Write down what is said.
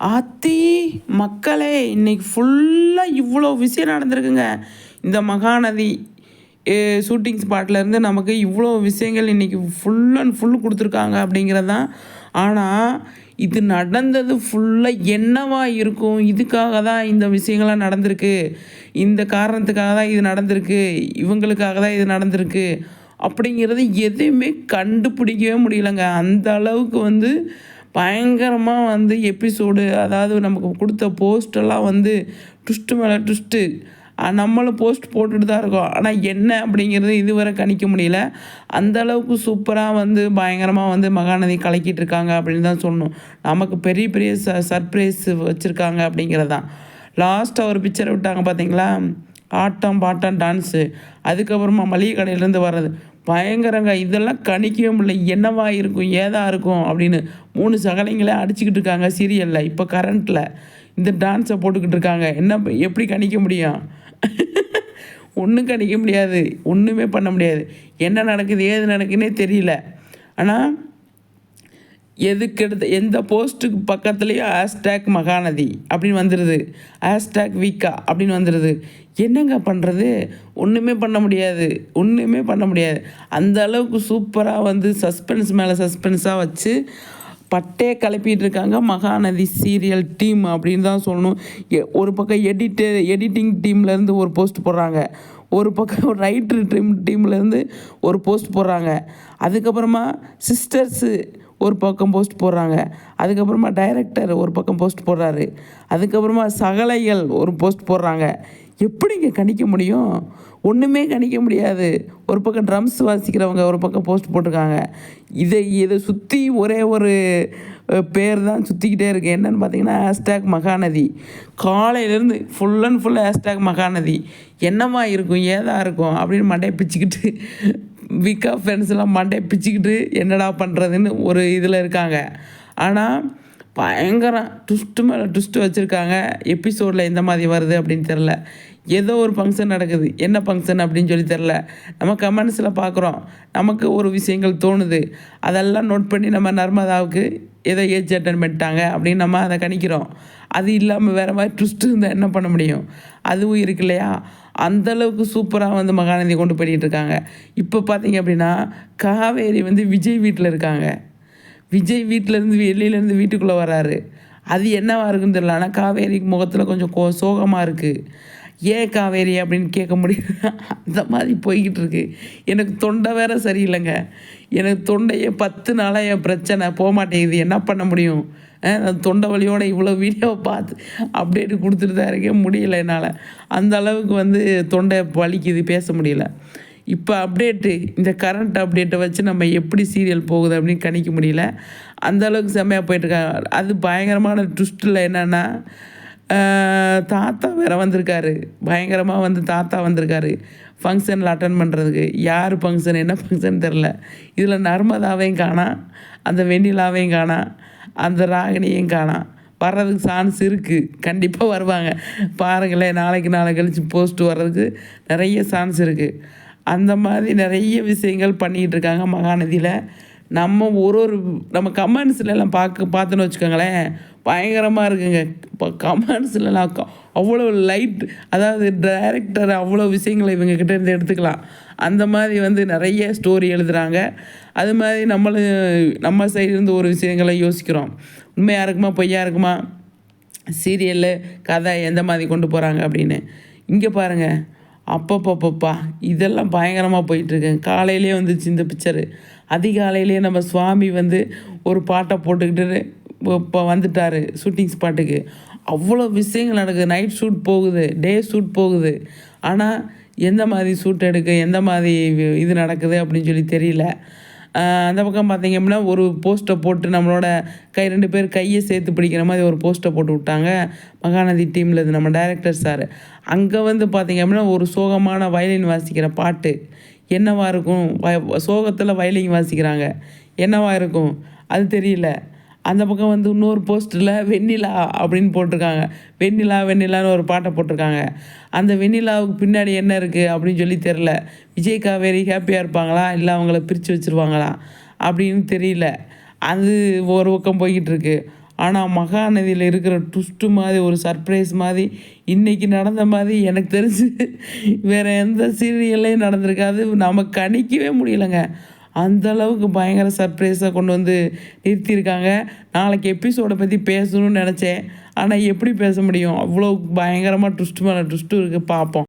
ஆத்தி மக்களே இன்னைக்கு ஃபுல்லாக இவ்வளோ விஷயம் நடந்திருக்குங்க. இந்த மகாநதி ஷூட்டிங் ஸ்பாட்லேருந்து நமக்கு இவ்வளோ விஷயங்கள் இன்றைக்கி ஃபுல் அண்ட் ஃபுல் கொடுத்துருக்காங்க அப்படிங்கிறது தான் ஆனால் இது நடந்தது ஃபுல்லாக என்னவாக இருக்கும்? இதுக்காக தான் இந்த விஷயங்கள்லாம் நடந்திருக்கு. இந்த காரணத்துக்காக தான் இது நடந்திருக்கு. இவங்களுக்காக தான் இது நடந்திருக்கு. அப்படிங்கிறது எதையுமே கண்டுபிடிக்கவே முடியலங்க. அந்த அளவுக்கு வந்து பயங்கரமாக வந்து எபிசோடு அதாவது நமக்கு கொடுத்த போஸ்டெல்லாம் வந்து ட்விஸ்ட்டு மேலே ட்விஸ்ட்டு நம்மளும் போஸ்ட் போட்டுட்டு தான் இருக்கோம். ஆனால் என்ன அப்படிங்கிறது இதுவரை கணிக்க முடியல. அந்த அளவுக்கு சூப்பராக வந்து பயங்கரமாக வந்து மகாநதி கலக்கிட்டு இருக்காங்க அப்படின்னு தான் சொல்லணும். நமக்கு பெரிய பெரிய ச சர்ப்ரைஸ் வச்சுருக்காங்க அப்படிங்கிறது தான் லாஸ்ட்டாக ஒரு பிக்சரை விட்டாங்க பார்த்தீங்களா ஆட்டம் பாட்டம் டான்ஸு அதுக்கப்புறமா மளிகை கடையிலேருந்து வர்றது. பயங்கரங்க இதெல்லாம் கணிக்கவே முடியல என்னவா இருக்கும் ஏதா இருக்கும் அப்படின்னு மூணு சகலைங்களே அடிச்சுக்கிட்டு இருக்காங்க சீரியலில் இப்போ கரண்ட்டில் இந்த டான்ஸை போட்டுக்கிட்டு இருக்காங்க. என்ன எப்படி கணிக்க முடியும்? ஒன்றும் கணிக்க முடியாது. ஒன்றுமே பண்ண முடியாது. என்ன நடக்குது ஏது நடக்குதுன்னே தெரியல. ஆனால் எதுக்கு எந்த போஸ்ட்டுக்கு பக்கத்துலேயும் ஹேஷ்டேக் மகாநதி அப்படின்னு வந்துடுது ஹேஷ்டேக் வீக்கா அப்படின்னு வந்துடுது என்னங்க பண்ணுறது ஒன்றுமே பண்ண முடியாது. ஒன்றுமே பண்ண முடியாது. அந்த அளவுக்கு சூப்பராக வந்து சஸ்பென்ஸ் மேலே சஸ்பென்ஸாக வச்சு பட்டே கிளப்பிட்டு இருக்காங்க மகாநதி சீரியல் டீம் அப்படின்னு தான் சொல்லணும். எ- ஒரு பக்கம் எடிட்டு எடிட்டிங் டீம்லேருந்து ஒரு போஸ்ட் போடுறாங்க. ஒரு பக்கம் ரைட்ரு டீம் டீம்லேருந்து ஒரு போஸ்ட் போடுறாங்க. அதுக்கப்புறமா சிஸ்டர்ஸு ஒரு பக்கம் போஸ்ட் போடுறாங்க. அதுக்கப்புறமா டைரக்டர் ஒரு பக்கம் போஸ்ட் போடுறாரு. அதுக்கப்புறமா சகலைகள் ஒரு போஸ்ட் போடுறாங்க. எப்படிங்க கணிக்க முடியும்? ஒன்றுமே கணிக்க முடியாது. ஒரு பக்கம் ட்ரம்ஸ் வாசிக்கிறவங்க ஒரு பக்கம் போஸ்ட் போட்டிருக்காங்க. இதை இதை சுற்றி ஒரே ஒரு பேர் தான் சுற்றிக்கிட்டே இருக்குது என்னென்னு பார்த்தீங்கன்னா ஹேஷ்டேக் மகாநதி. காலையிலேருந்து full and full hashtag Mahanadi. என்னமா இருக்கும்? ஏதா இருக்கும்? அப்படின்னு மண்டையை பிச்சுக்கிட்டு விக்கா ஃப்ரெண்ட்ஸ்லாம் மண்டையை பிச்சுக்கிட்டு என்னடா பண்ணுறதுன்னு ஒரு இதில் இருக்காங்க. ஆனால் பயங்கரம் ட்விஸ்ட்டு மேலே ட்விஸ்ட்டு வச்சுருக்காங்க. எபிசோடில் எந்த மாதிரி வருது அப்படின்னு தெரில ஏதோ ஒரு ஃபங்க்ஷன் நடக்குது. என்ன ஃபங்க்ஷன் அப்படின்னு சொல்லி தெரில நம்ம கமெண்ட்ஸில் பார்க்குறோம் நமக்கு ஒரு விஷயங்கள் தோணுது. அதெல்லாம் நோட் பண்ணி நம்ம நர்மதாவுக்கு ஏதோ ஏஜ் அட்டன் பண்ணிட்டாங்க அப்படின்னு நம்ம அதை கணிக்கிறோம். அது இல்லாமல் வேறு மாதிரி ட்விஸ்ட்டு இருந்தால் என்ன பண்ண முடியும்? அதுவும் இருக்கு இல்லையா? அந்த அளவுக்கு சூப்பராக வந்து மகாநதி கொண்டு போயிட்டு இருக்காங்க இப்போ பார்த்தீங்க அப்படின்னா காவேரி வந்து விஜய் வீட்டில் இருக்காங்க. விஜய் வீட்டிலேருந்து வெளியிலேருந்து வீட்டுக்குள்ளே வராரு. அது என்னவா இருக்குன்னு தெரியல. ஆனால் காவேரி முகத்தில் கொஞ்சம் கோ சோகமாக இருக்குது ஏன் காவேரி அப்படின்னு கேட்க முடியும் அந்த மாதிரி போய்கிட்டு இருக்கு. எனக்கு தொண்டை வேற சரியில்லைங்க. எனக்கு தொண்டையே பத்து நாளாக என் பிரச்சனை. போக மாட்டேங்குது என்ன பண்ண முடியும்? தொண்டை வலியோட இவ்வளோ வீடியோவை பார்த்து அப்டேட் கொடுத்துட்டு தான் இருக்கேன் முடியல என்னால். அந்த அளவுக்கு வந்து தொண்டை வலிக்குது பேச முடியல. இப்போ அப்டேட்டு இந்த கரண்ட் அப்டேட்டை வச்சு நம்ம எப்படி சீரியல் போகுது அப்படின்னு கணிக்க முடியல. அந்த அளவுக்கு செம்மையாக போயிட்டுருக்காங்க அது பயங்கரமான ட்விஸ்ட்டில் என்னென்னா தாத்தா வேற வந்திருக்காரு. பயங்கரமாக வந்து தாத்தா வந்திருக்காரு. ஃபங்க்ஷனில் அட்டன் பண்ணுறதுக்கு யார் ஃபங்க்ஷன் என்ன ஃபங்க்ஷன் தெரில இதில் நர்மதாவையும் காணாம் அந்த வெண்ணிலாவையும் காணாம் அந்த ராகினியும் காணாம் வர்றதுக்கு சான்ஸ் இருக்குது கண்டிப்பாக வருவாங்க. பாருங்களேன் நாளைக்கு நாளை கழித்து போஸ்ட் வர்றதுக்கு நிறைய சான்ஸ் இருக்குது அந்த மாதிரி நிறைய விஷயங்கள் பண்ணிக்கிட்டு இருக்காங்க மகாநதியில். நம்ம ஒரு ஒரு நம்ம கமெண்ட்ஸில் எல்லாம் பார்க்க பார்த்தோன்னு வச்சுக்கோங்களேன் பயங்கரமாக இருக்குங்க. இப்போ கமெண்ட்ஸ்லலாம் அவ்வளோ லைட் அதாவது டைரக்டர் அவ்வளோ விஷயங்களை இவங்க கிட்டேருந்து எடுத்துக்கலாம். அந்த மாதிரி வந்து நிறைய ஸ்டோரி எழுதுகிறாங்க அது மாதிரி நம்மளும் நம்ம சைடுலேருந்து ஒரு விஷயங்களை யோசிக்கிறோம். உண்மையாக இருக்குமா பொய்யா இருக்குமா? சீரியலில் கதை எந்த மாதிரி கொண்டு போகிறாங்க அப்படின்னு. இங்கே பாருங்கள் அப்பப்பப்பப்பா இதெல்லாம் பயங்கரமாக போயிட்டுருக்கேன் காலையிலே வந்துச்சு இந்த பிக்சரு அதிகாலையிலே நம்ம சுவாமி வந்து ஒரு பாட்டை போட்டுக்கிட்டு இப்போ வந்துட்டார் ஷூட்டிங் ஸ்பாட்டுக்கு அவ்வளோ விஷயங்கள் நடக்குது. நைட் ஷூட் போகுது டே ஷூட் போகுது. ஆனால் எந்த மாதிரி ஷூட் எடுக்க எந்த மாதிரி இது நடக்குது அப்படின்னு சொல்லி தெரியல. அந்த பக்கம் பார்த்தீங்க அப்படின்னா ஒரு போஸ்ட்டை போட்டு நம்மளோட கை ரெண்டு பேர் கையை சேர்த்து பிடிக்கிற மாதிரி ஒரு போஸ்ட்டை போட்டு விட்டாங்க. மகாநதி டீமில் இது நம்ம டைரக்டர் சார். அங்கே வந்து பார்த்தீங்க அப்படின்னா ஒரு சோகமான வயலின் வாசிக்கிற பாட்டு. என்னவாக இருக்கும்? வ- சோகத்தில் வயலின் வாசிக்கிறாங்க. என்னவாக இருக்கும்? அது தெரியல. அந்த பக்கம் வந்து இன்னொரு போஸ்டரில் வெண்ணிலா அப்படின்னு போட்டிருக்காங்க. வெண்ணிலா வெண்ணிலான்னு ஒரு பாட்டை போட்டிருக்காங்க. அந்த வெண்ணிலாவுக்கு பின்னாடி என்ன இருக்குது அப்படின்னு சொல்லி தெரில விஜய் காவேரி ஹாப்பியாக இருப்பாங்களா? இல்லை அவங்கள பிரித்து வச்சுருவாங்களா? அப்படின்னு தெரியல. அது ஒரு பக்கம் போய்கிட்டு இருக்குது ஆனால் மகாநதியில் இருக்கிற ட்விஸ்ட்டு மாதிரி ஒரு சர்ப்ரைஸ் மாதிரி இன்றைக்கி நடந்த மாதிரி எனக்கு தெரிஞ்சு வேறு எந்த சீரியல்லையும் நடந்திருக்காது. நம்ம கணிக்கவே முடியலைங்க. அந்த அளவுக்கு பயங்கர சர்ப்ரைஸாக கொண்டு வந்து நிறுத்தியிருக்காங்க. நாளைக்கு எபிசோடை பற்றி பேசணும்னு நினச்சேன். ஆனால் எப்படி பேச முடியும்? அவ்வளோ பயங்கரமாக ட்விஸ்ட் மேலே ட்விஸ்ட்டு இருக்குது பார்ப்போம்